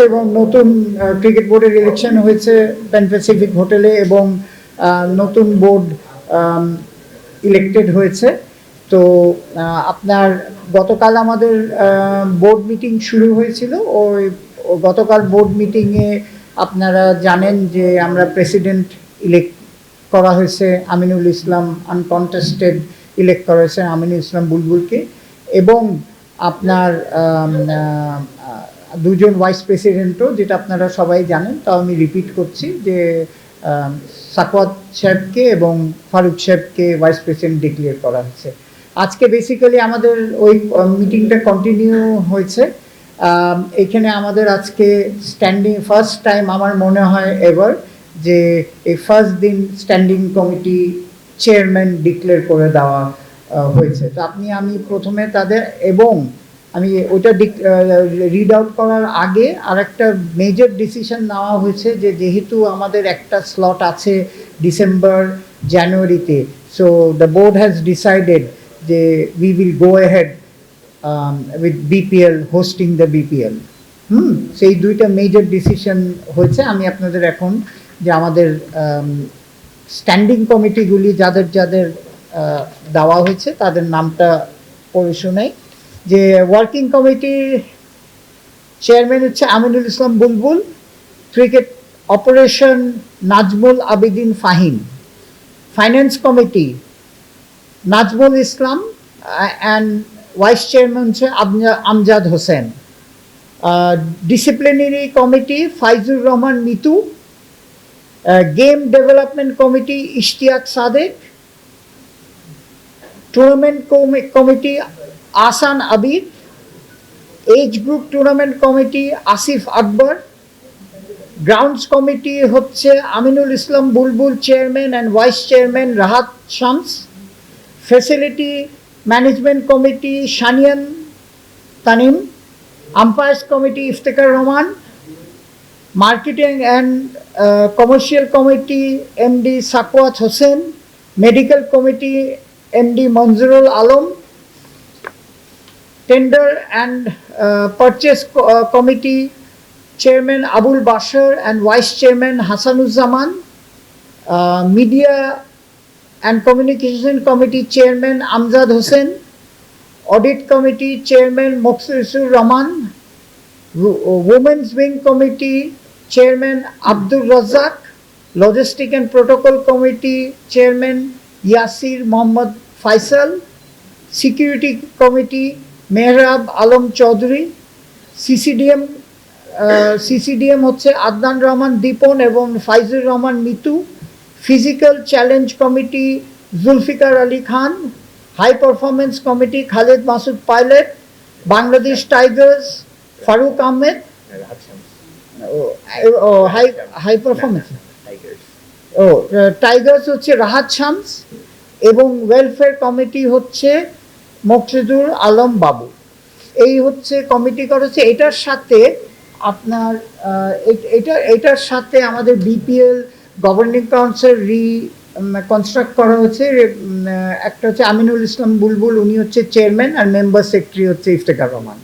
এবং নতুন ক্রিকেট বোর্ডের ইলেকশন হয়েছে প্যান প্যাসিফিক হোটেলে এবং নতুন বোর্ড ইলেক্টেড হয়েছে। তো আপনার গতকাল আমাদের বোর্ড মিটিং শুরু হয়েছিল। ওই, গতকাল বোর্ড মিটিংয়ে আপনারা জানেন যে আমরা প্রেসিডেন্ট ইলেক্ট করা হয়েছে, আমিনুল ইসলাম আনকন্টেস্টেড ইলেক্ট করা হয়েছে, আমিনুল ইসলাম বুলবুলকে। এবং আপনার দুজন ভাইস প্রেসিডেন্টও যেটা আপনারা সবাই জানেন, তাও আমি রিপিট করছি যে সাকওয়াত সাহেবকে এবং ফারুক সাহেবকে ভাইস প্রেসিডেন্ট ডিক্লেয়ার করা হয়েছে। আজকে বেসিক্যালি আমাদের ওই মিটিংটা কন্টিনিউ হয়েছে। এখানে আমাদের আজকে স্ট্যান্ডিং ফার্স্ট টাইম আমার মনে হয় এবার যে, এই ফার্স্ট দিন স্ট্যান্ডিং কমিটি চেয়ারম্যান ডিক্লেয়ার করে দেওয়া হয়েছে। তো আপনি, আমি প্রথমে তাদের এবং আমি ওটা রিড আউট করার আগে আর একটা মেজর ডিসিশন নেওয়া হয়েছে যে যেহেতু আমাদের একটা স্লট আছে ডিসেম্বর জানুয়ারিতে so the board has decided যে we will go ahead with BPL hosting the BPL hmm, সেই দুইটা মেজর ডিসিশন হয়েছে। আমি আপনাদের এখন যে আমাদের স্ট্যান্ডিং কমিটিগুলি যাদের যাদের দেওয়া হয়েছে তাদের নামটা পড়ে শোনাই। যে ওয়ার্কিং কমিটির চেয়ারম্যান হচ্ছে Aminul Islam Bulbul cricket operation Nazmul Abedin Fahim finance committee Nazmul Islam and vice chairman হচ্ছে আমজা- Amjad Hossain disciplinary committee Faizur Rahman Mithu game development committee Ishtiaque Sadek tournament committee Ahsan Abid age group tournament committee Asif Akbar grounds committee হচ্ছে Aminul Islam Bulbul chairman and vice chairman Rahat Shams facility management committee Saniyan Tanim umpires committee Iftekhar Rahman marketing and commercial committee MD Shakawat Hossain medical committee MD Manjurul Alam tender and purchase committee chairman Abul Bashar and vice chairman Hasanuzzaman media and communication committee chairman Amjad Hossain audit committee chairman Maksusur Rahman women's wing committee chairman Abdur Razzak logistic and protocol committee chairman Yasir Mohammad Faisal security committee Mehrab Alam Chowdhury, CCDM CCDM হচ্ছে আদনান রহমান দীপন এবং Faizur Rahman Mithu, physical challenge committee Zulfiqar Ali Khan, high performance committee Khaled Masud Pilot, Bangladesh Tigers, Faruque Ahmed high high performance ও, Tigers হচ্ছে রাহাত শামস এবং welfare committee হচ্ছে মকসুদুর আলম বাবু। এই হচ্ছে committee করেছে। এটার সাথে আপনার এটা, এটার সাথে আমাদের BPL governing council reconstruct করা হয়েছে। একটা হচ্ছে আমিনুল ইসলাম বুলবুল, উনি হচ্ছে চেয়ারম্যান আর মেম্বার সেক্রেটারি হচ্ছে ইফতেখার রহমান।